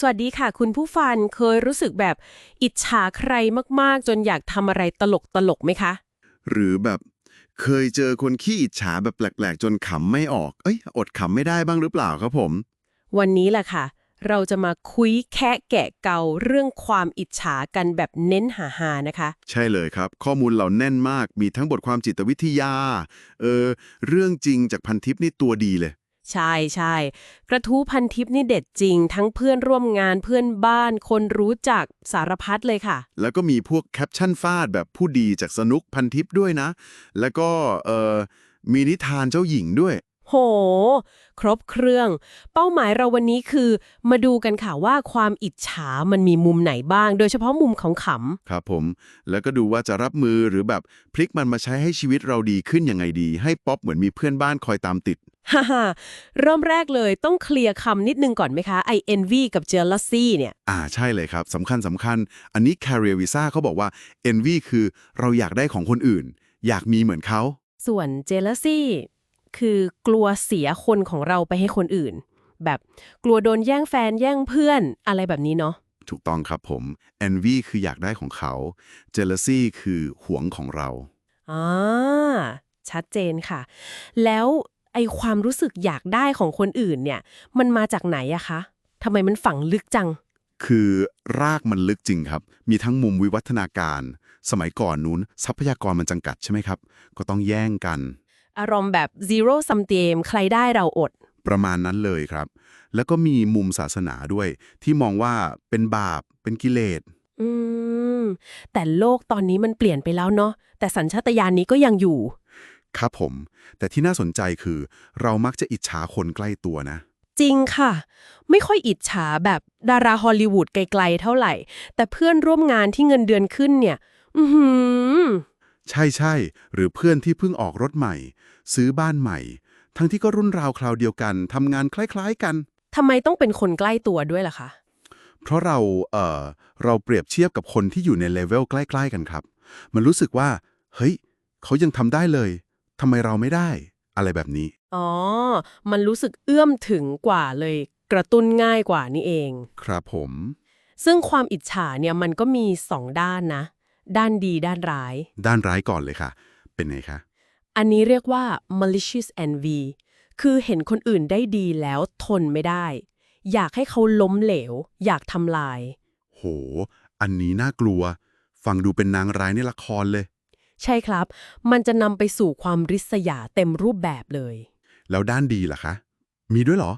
สวัสดีค่ะคุณผู้ฟังเคยรู้สึกแบบอิจฉาใครมากๆ จนอยากทำอะไรตลกตลกๆไหมคะ หรือแบบเคยเจอคนขี้อิจฉาแบบแปลกๆ จนขำไม่ออก เอ้ย อดขำไม่ได้บ้างหรือเปล่าครับผม วันนี้แหละค่ะ เราจะมาคุยแคะแกะเกาเรื่องความอิจฉากันแบบเน้นหาๆนะคะ ใช่เลยครับ ข้อมูลเราแน่นมากมีทั้งบทความจิตวิทยา เออ เรื่องจริงจากพันทิปนี่ตัวดีเลย ใช่ใช่กระทู้พันทิปนี่เด็ดจริง ทั้งเพื่อนร่วมงานเพื่อนบ้าน คนรู้จักสารพัดเลยค่ะ แล้วก็มีพวกแคปชั่นฟาดแบบผู้ดีจากสนุกพันทิปด้วยนะ แล้วก็เออมีนิทานเจ้าหญิงด้วย โห ครบเครื่อง เป้าหมายเราวันนี้คือ มาดูกันค่ะว่าความอิจฉามันมีมุมไหนบ้าง โดยเฉพาะมุมของขำครับผม แล้วก็ดูว่าจะรับมือหรือแบบพลิกมันมาใช้ให้ชีวิตเราดีขึ้นยังไงดี ให้ป๊อปเหมือนมีเพื่อนบ้านคอยตามติด ฮ่าฮ่าเริ่มแรกเลยต้องเคลียร์คำนิดนึงก่อนไหมคะไอ envy กับ jealousy เนี่ย อ่าใช่เลยครับสำคัญสำคัญ อันนี้ Career Visa เขาบอกว่า envy คือเราอยากได้ของคนอื่น อยากมีเหมือนเขา ส่วน jealousy คือกลัวเสียคนของเราไปให้คนอื่น แบบกลัวโดนแย่งแฟนแย่งเพื่อนอะไรแบบนี้เนาะถูกต้องครับผม envy คืออยากได้ของเขา jealousy คือหวงของเราอ่าชัดเจนค่ะ แล้ว ไอความรู้สึกอยากได้ของคนอื่นเนี่ย มันมาจากไหนอะคะทำไมมันฝังลึกจัง คือรากมันลึกจริงครับ มีทั้งมุมวิวัฒนาการ สมัยก่อนนู้นทรัพยากรมันจำกัดใช่ไหมครับ ก็ต้องแย่งกัน อารมณ์แบบ zero sum game ใครได้เราอด ประมาณนั้นเลยครับ แล้วก็มีมุมศาสนาด้วย ที่มองว่าเป็นบาป เป็นกิเลส อืม แต่โลกตอนนี้มันเปลี่ยนไปแล้วเนาะ แต่สัญชาตญาณนี้ก็ยังอยู่ ครับผม แต่ที่น่าสนใจคือ เรามักจะอิจฉาคนใกล้ตัวนะ จริงค่ะ ไม่ค่อยอิจฉาแบบดาราฮอลลีวูดไกลๆเท่าไหร่ แต่เพื่อนร่วมงานที่เงินเดือนขึ้นเนี่ย อือหือ ใช่ใช่หรือเพื่อนที่เพิ่งออกรถใหม่ ซื้อบ้านใหม่ ทั้งที่ก็รุ่นราวคราวเดียวกันทำงานคล้าย ๆ กัน ทำไมต้องเป็นคนใกล้ตัวด้วยล่ะคะ เพราะเราเอ่อเราเปรียบเทียบกับคนที่อยู่ในเลเวลใกล้ ๆ กันครับ มันรู้สึกว่า เฮ้ย เขายังทำได้เลย ทำไมเราไม่ได้ อะไรแบบนี้ อ๋อ มันรู้สึกเอื้อมถึงกว่าเลย กระตุ้นง่ายกว่านี่เอง ครับผม ซึ่งความอิจฉาเนี่ยมันก็มีสองด้านนะ ด้านดีด้านร้าย ด้านร้ายก่อนเลยค่ะ เป็นไงคะ อันนี้เรียกว่า malicious envy คือเห็นคนอื่นได้ดีแล้วทนไม่ได้ อยากให้เขาล้มเหลว อยากทำลาย โห อันนี้น่ากลัว ฟังดูเป็นนางร้ายในละครเลย ใช่ครับ มันจะนำไปสู่ความริษยาเต็มรูปแบบเลย แล้วด้านดีล่ะคะ มีด้วยเหรอ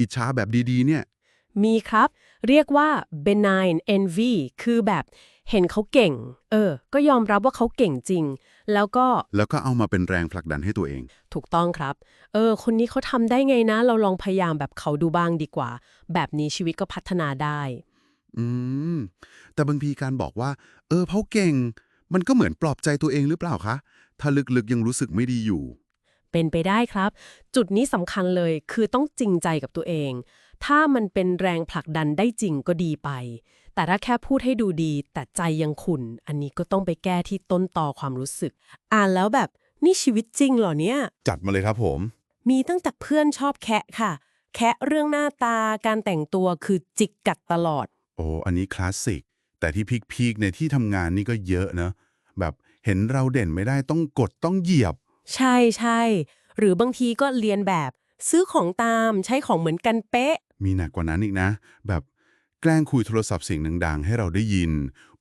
อิจฉาแบบดีๆ เนี่ย มีครับ เรียกว่า benign envy คือแบบเห็นเขาเก่ง เออ ก็ยอมรับว่าเขาเก่งจริง แล้วก็ แล้วก็เอามาเป็นแรงผลักดันให้ตัวเอง ถูกต้องครับ เออ คนนี้เขาทำได้ไงนะ เราลองพยายามแบบเขาดูบ้างดีกว่า แบบนี้ชีวิตก็พัฒนาได้ อืม แต่บางทีการบอกว่า เออเขาเก่ง มันก็เหมือนปลอบใจตัวเองหรือเปล่าคะ ถ้าลึกๆยังรู้สึกไม่ดีอยู่ เป็นไปได้ครับ จุดนี้สำคัญเลยคือต้องจริงใจกับตัวเอง ถ้ามันเป็นแรงผลักดันได้จริงก็ดีไป แต่ถ้าแค่พูดให้ดูดี แต่ใจยังขุ่นอันนี้ก็ต้องไปแก้ที่ต้นตอความรู้สึก อ่านแล้วแบบนี่ชีวิตจริงเหรอเนี่ย จัดมาเลยครับผม มีตั้งแต่เพื่อนชอบแคะค่ะ แคะเรื่องหน้าตาการแต่งตัวคือจิกกัดตลอด โอ้ อันนี้คลาสสิก แต่ที่พีคๆในที่ทำงานนี่ก็เยอะนะแบบเห็นเราเด่นไม่ได้ต้องกดต้องเหยียบ ใช่ใช่หรือบางทีก็เรียนแบบ ซื้อของตามใช้ของเหมือนกันเป๊ะ มีหนักกว่านั้นอีกนะ แบบแกล้งคุยโทรศัพท์เสียงดังๆ ให้เราได้ยิน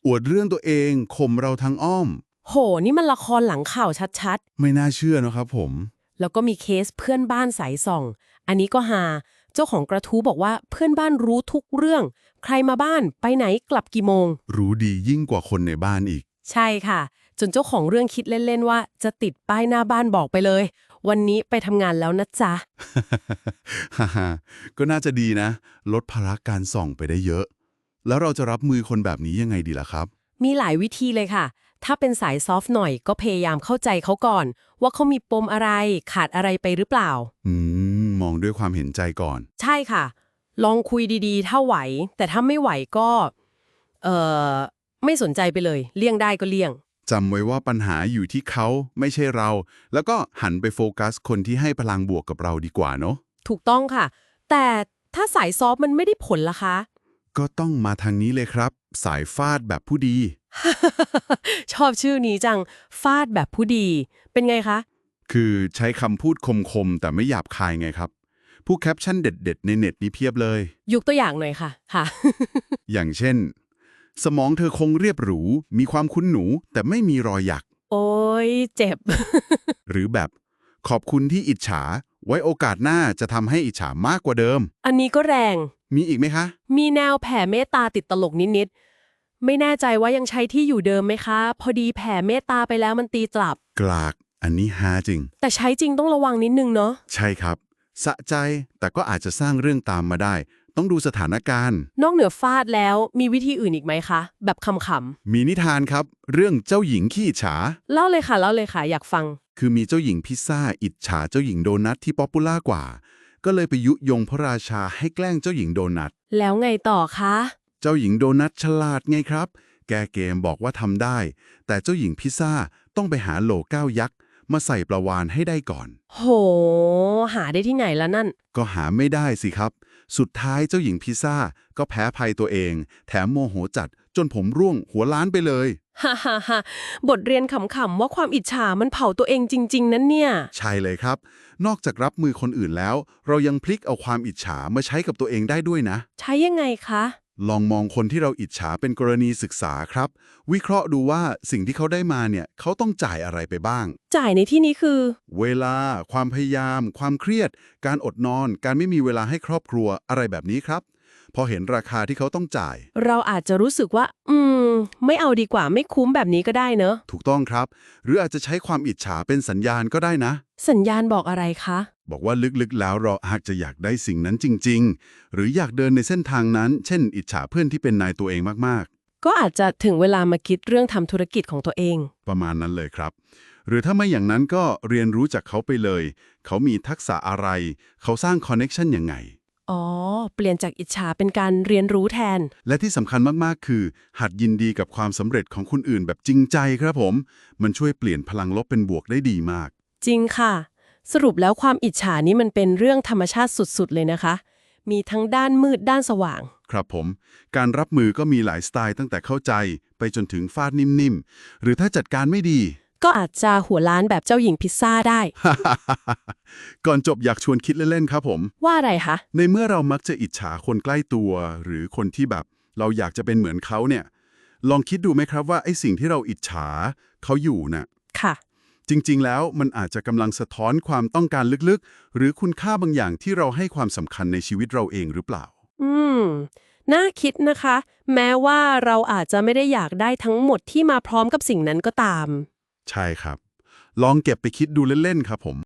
อวดเรื่องตัวเองข่มเราทางอ้อม โห นี่มันละครหลังข่าวชัดไม่น่าเชื่อนะครับผมๆแล้วก็มีเคสเพื่อนบ้านสายส่อง อันนี้ก็หา เจ้าของกระทู้บอกว่าเพื่อนบ้านรู้ทุกเรื่อง ใครมาบ้านไปไหนกลับกี่โมง รู้ดียิ่งกว่าคนในบ้านอีก ใช่ค่ะ จนเจ้าของเรื่องคิดเล่น ๆ ว่า จะติดป้ายหน้าบ้านบอกไปเลย วันนี้ไปทำงานแล้วนะจ๊ะฮ่าฮ่าก็น่าจะดีนะ ลดภาระการส่องไปได้เยอะ แล้วเราจะรับมือคนแบบนี้ยังไงดีล่ะครับ มีหลายวิธีเลยค่ะ ถ้าเป็นสายซอฟต์หน่อยก็พยายามเข้าใจเขาก่อน ว่าเขามีปมอะไรขาดอะไรไปหรือเปล่า อืมมองด้วยความเห็นใจก่อน ใช่ค่ะ ลองคุยดีๆ ถ้าไหว แต่ถ้าไม่ไหวก็ เอ่อ ไม่สนใจไปเลย เลี่ยงได้ก็เลี่ยง จำไว้ว่าปัญหาอยู่ที่เขาไม่ใช่เรา แล้วก็หันไปโฟกัสคนที่ให้พลังบวกกับเราดีกว่าเนาะถูกต้องค่ะ แต่ถ้าสายซอฟต์มันไม่ได้ผลล่ะคะ ก็ต้องมาทางนี้เลยครับ สายฟาดแบบผู้ดี ชอบชื่อนี้จัง ฟาดแบบผู้ดี เป็นไงคะ คือใช้คำพูดคมๆ แต่ไม่หยาบคายไงครับ ผู้แคปชั่นเด็ดๆ ในเน็ตนี้เพียบเลย ยกตัวอย่างหน่อยค่ะ ค่ะ อย่างเช่น สมองเธอคงเรียบหรู มีความคุ้นหนู แต่ไม่มีรอยหยัก โอ้ยเจ็บ หรือแบบ ขอบคุณที่อิจฉา ไว้โอกาสหน้าจะทำให้อิจฉามากกว่าเดิม อันนี้ก็แรง มีอีกไหมคะ มีแนวแผ่เมตตาติดตลกนิดๆ ไม่แน่ใจว่ายังใช้ที่อยู่เดิมไหมคะ พอดีแผ่เมตตาไปแล้วมันตีกลับ กลากอันนี้ฮาจริง แต่ใช้จริงต้องระวังนิดนึงเนาะใช่ครับ สะใจแต่ก็อาจจะสร้างเรื่องตามมาได้ ต้องดูสถานการณ์ นอกเหนือฟาดแล้วมีวิธีอื่นอีกไหมคะ แบบขำมีนิทานครับ เรื่องเจ้าหญิงขี้อิจฉา ๆเล่าเลยค่ะเล่าเลยค่ะอยากฟัง คือมีเจ้าหญิงพิซซ่าอิจฉาเจ้าหญิงโดนัทที่ป๊อปปูล่ากว่า ก็เลยไปยุยงพระราชาให้แกล้งเจ้าหญิงโดนัท แล้วไงต่อคะ เจ้าหญิงโดนัทฉลาดไงครับ แกเกมบอกว่าทำได้ แต่เจ้าหญิงพิซซ่าต้องไปหาโหลก้าวยักษ์ มาใส่ปลาวานให้ได้ก่อน โห หาได้ที่ไหนแล้วนั่น ก็หาไม่ได้สิครับ สุดท้ายเจ้าหญิงพิซซ่าก็แพ้ภัยตัวเอง แถมโมโหจัดจนผมร่วงหัวล้านไปเลย ฮ่าฮ่าฮ่าบทเรียนขำๆว่าความอิจฉามันเผาตัวเองจริง ๆ นั้นเนี่ย ใช่เลยครับ นอกจากรับมือคนอื่นแล้ว เรายังพลิกเอาความอิจฉามาใช้กับตัวเองได้ด้วยนะ ใช้ยังไงคะ ลองมองคนที่เราอิจฉาเป็นกรณีศึกษาครับ วิเคราะห์ดูว่าสิ่งที่เขาได้มาเนี่ย เขาต้องจ่ายอะไรไปบ้าง จ่ายในที่นี้คือ เวลา ความพยายาม ความเครียด การอดนอน การไม่มีเวลาให้ครอบครัวอะไรแบบนี้ครับ พอเห็นราคาที่เขาต้องจ่าย เราอาจจะรู้สึกว่า อืม ไม่เอาดีกว่าไม่คุ้มแบบนี้ก็ได้เนอะ ถูกต้องครับ หรืออาจจะใช้ความอิจฉาเป็นสัญญาณก็ได้นะ สัญญาณบอกอะไรคะ บอกว่าลึกๆ แล้วเราอาจจะอยากได้สิ่งนั้นจริง ๆ หรืออยากเดินในเส้นทางนั้น เช่น อิจฉาเพื่อนที่เป็นนายตัวเองมากก็อาจจะถึงเวลามาคิดเรื่องทำธุรกิจของตัวเองๆประมาณนั้นเลยครับหรือถ้าไม่อย่างนั้นก็เรียนรู้จากเขาไปเลย เขามีทักษะอะไร เขาสร้างคอนเน็ชันยังไง อ๋อ เปลี่ยนจากอิจฉาเป็นการเรียนรู้แทน และที่สำคัญมาก ๆ คือ หัดยินดีกับความสำเร็จของคนอื่นแบบจริงใจครับผม มันช่วยเปลี่ยนพลังลบเป็นบวกได้ดีมาก จริงค่ะ สรุปแล้วความอิจฉานี้มันเป็นเรื่องธรรมชาติสุด ๆ เลยนะคะ มีทั้งด้านมืดด้านสว่าง ครับผม การรับมือก็มีหลายสไตล์ตั้งแต่เข้าใจ ไปจนถึงฟาดนิ่ม ๆ หรือถ้าจัดการไม่ดี ก็อาจจะหัวล้านแบบเจ้าหญิงพิซซ่าได้ ก่อนจบอยากชวนคิดเล่น ๆ ครับผม ว่าอะไรคะ ในเมื่อเรามักจะอิจฉาคนใกล้ตัว หรือคนที่แบบ เราอยากจะเป็นเหมือนเขาเนี่ย ลองคิดดูไหมครับว่าไอ้สิ่งที่เราอิจฉาเขาอยู่น่ะ ค่ะ จริง ๆ แล้วมันอาจจะกำลังสะท้อนความต้องการลึกๆ หรือคุณค่าบางอย่างที่เราให้ความสำคัญในชีวิตเราเองหรือเปล่า อืม น่าคิดนะคะ แม้ว่าเราอาจจะไม่ได้อยากได้ทั้งหมดที่มาพร้อมกับสิ่งนั้นก็ตาม ใช่ครับ ลองเก็บไปคิดดูเล่น ๆ ครับผม